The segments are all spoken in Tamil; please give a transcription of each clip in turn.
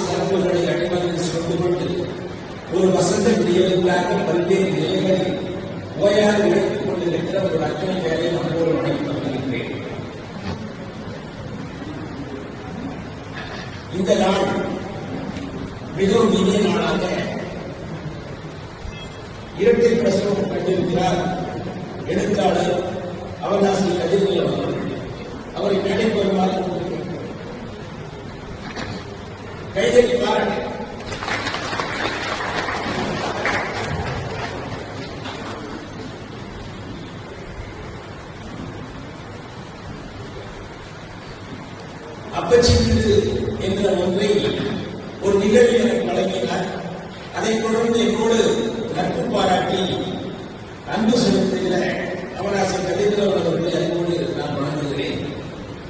கருத்துக்களை அடிமதில் சொல்லுகொண்டு ஒரு வசந்த பல்வேறு நிலைகளில் ஓயாறு எடுத்துக் கொண்டிருக்கிற ஒரு அத்தனை பேரை நம்மோடு வணங்கி வருகின்றேன் இந்த நாள் மிகவும் இனிய நாளாக இரட்டை பிரசவம் கண்டிருக்கிறார் எழுத்தாளர் அவதாசி கதிர்நிலை அவர்கள். அவரை மேடை கைதட்டி பாருங்க அப்பச்சிக்கு என்ற ஒன்றை ஒரு நிகழ்வு எனக்கு வழங்கினார். அதை தொடர்ந்து என்னோடு நட்பு பாராட்டி அன்பு செலுத்துகிற அவராசன் கதிரவன் அவர்களை அன்போடு நான் வணங்குகிறேன்.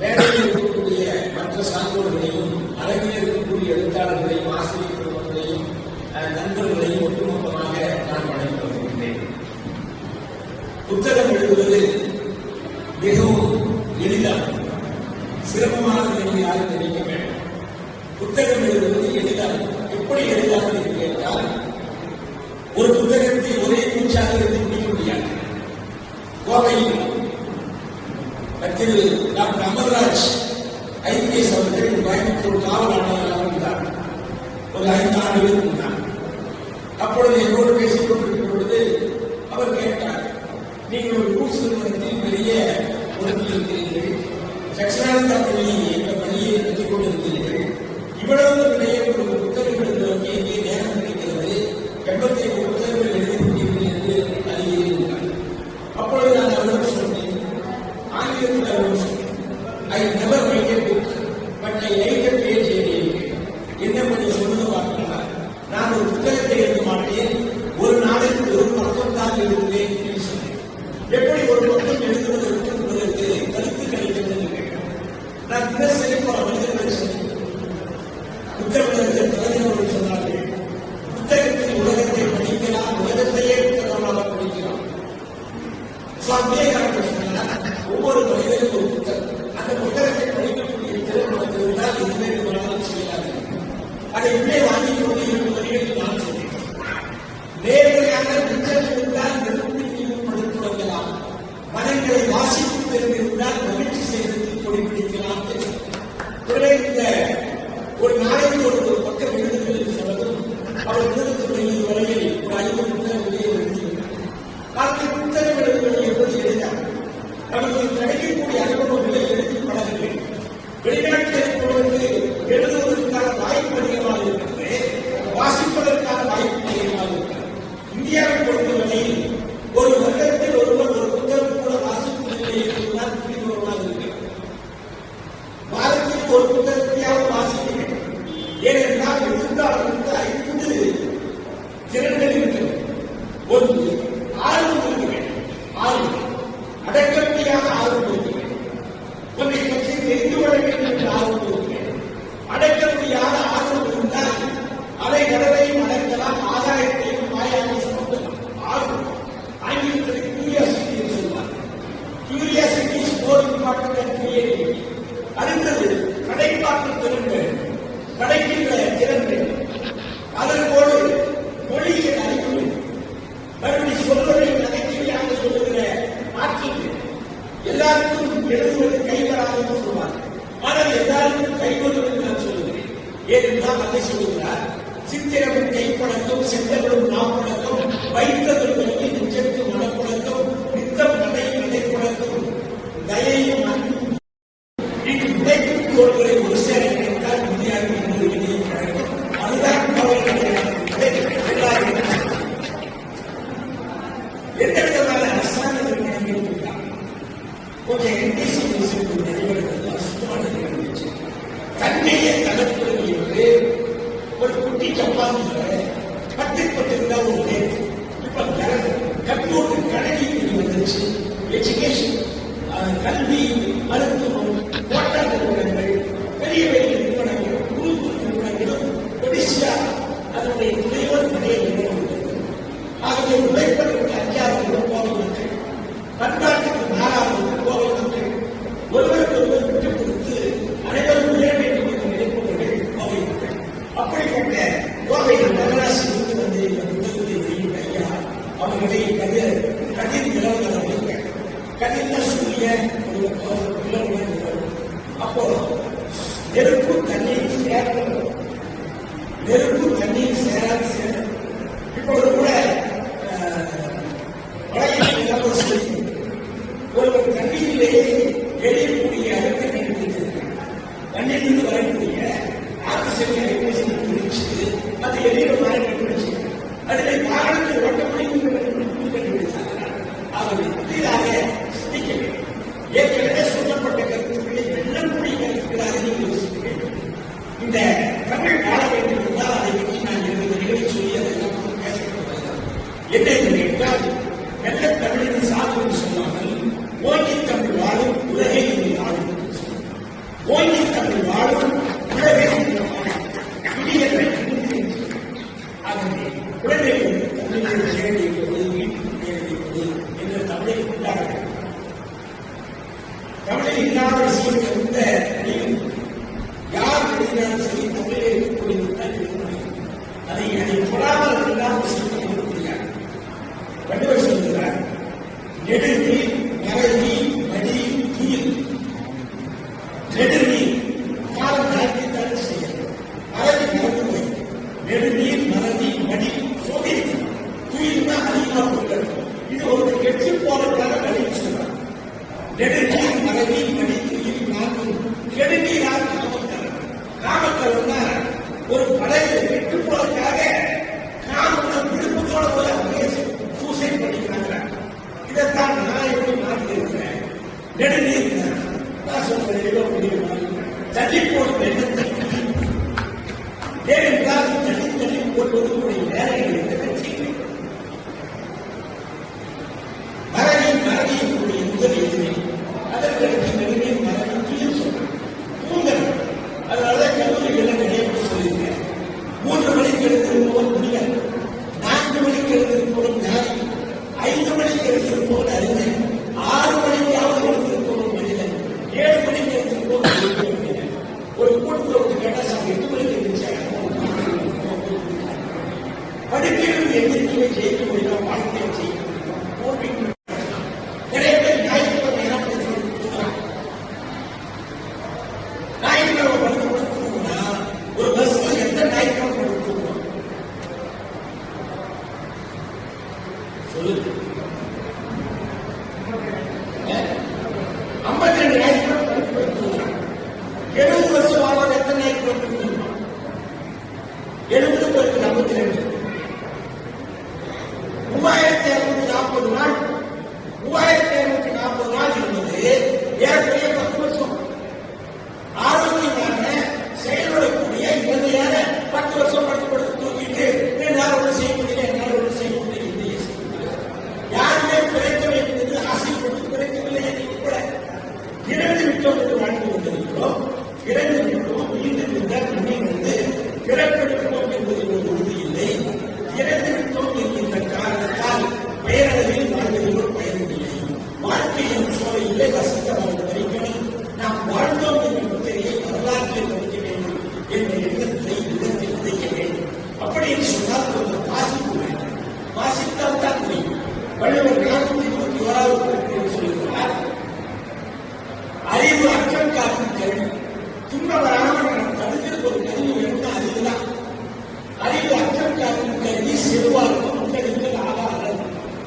வேலையில் இருக்கக்கூடிய மற்ற சான்றோர்களையும் பெறுவது மிகவும் எளிதானது. சிரமமானது என்று யாரும் நினைக்க வேண்டும். புத்தகம் எழுதுவது எளிதானது. எப்படி எளிதானது என்று கேட்டால் ஒரு புத்தகத்தை ஒரே மூச்சாக எழுதி முடிக்க முடியாது. கோவையில் டாக்டர் அமர்ராஜ் ஐபிஎஸ் அவர்கள் கோயம்புத்தூர் காவல் ஆணையராக இருந்தார் ஒரு ஐந்து ஆண்டுகளுக்கு முன்னால் அப்பொழுது vida menino. புத்தகத்தில் கலைஞர்கள் சொன்னார்கள் புத்தகத்தில் உலகத்தை படிக்கலாம் உலகத்தையே புத்தகமாக ஒரு பக்கம் எழுதுகளில் அவர் எழுதுகிற மாணவர்களை கட்டுப்பட்டிருந்த ஒரு டேட் இப்ப கம்ப்யூட்டர் கணக்கி எஜுகேஷன் கல்வி மருத்துவம் வெளியிலே எழியக்கூடிய அடுத்த கண்டுபிடிச்சிருக்காங்க வண்டியிலிருந்து வரக்கூடிய ஆக்சிஜன் ஹைட்ரஜன் அது எளிய அதில் காரணம் விட்டு போறதுக்காக நாம் விருப்பத்தோட போய் அப்படியே சூசைட் பண்ணிக்கிறாங்க இதைத்தான் நான் எப்படி மாற்றி இருக்கிறேன் நெடுநீர் நான் சொல்றேன் தள்ளி போடுவேன்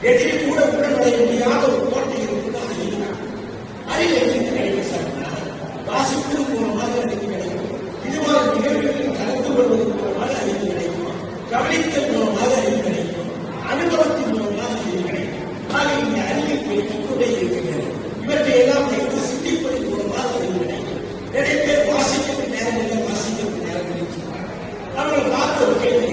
எதிரி கூட உடனடைய முடியாத ஒரு கோட்டை இருக்கும் அது இதுதான் அறிவு எங்களுக்கு கிடைக்கும் சார் வாசிப்பு மூலமாக எனக்கு கிடைக்கும் இது மாதிரி நிகழ்வுகளில் கலந்து கொள்வது மூலமாக அறிவு கிடைக்கும் கவனித்தல் மூலமாக அறிவு கிடைக்கும் அனுபவத்தின் மூலமாக அறிவு கிடைக்கும் ஆக இந்த அறிவு பெருக்கிக் கொண்டே இருக்கிறது இவற்றை எல்லாம் வைத்து சிந்திப்பதன் மூலமாக அறிவு கிடைக்கும் நிறைய பேர் வாசிக்கிறது நேரம் இல்லை வாசிக்கிறது நேரம் இல்லை அவர்கள் பார்த்த ஒரு கேள்வி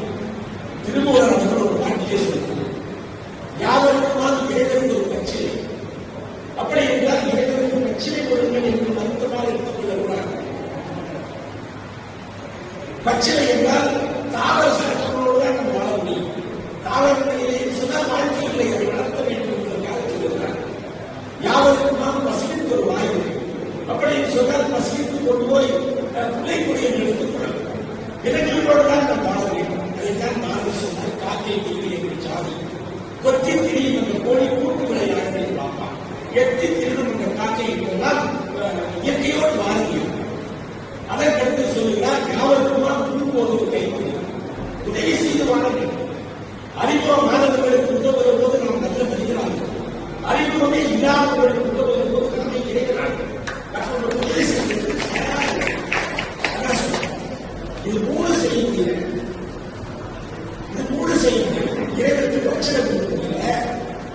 கொண்டு வரும்போது நாம் நல்ல மனிதனாக அறிவுமே இல்லாதவர்களை கொண்டு வரும்போது நம்மை இறைவனாக இது போல செய்யுங்க.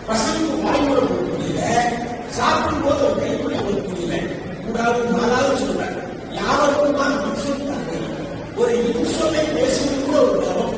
பசங்க வாய்மூல சாப்பிடும் போது ஒரு கைக்குள்ள கொடுக்க முடியல கூடாது ஒரு நிமிஷமே பேசுவது கூட ஒரு தவம்.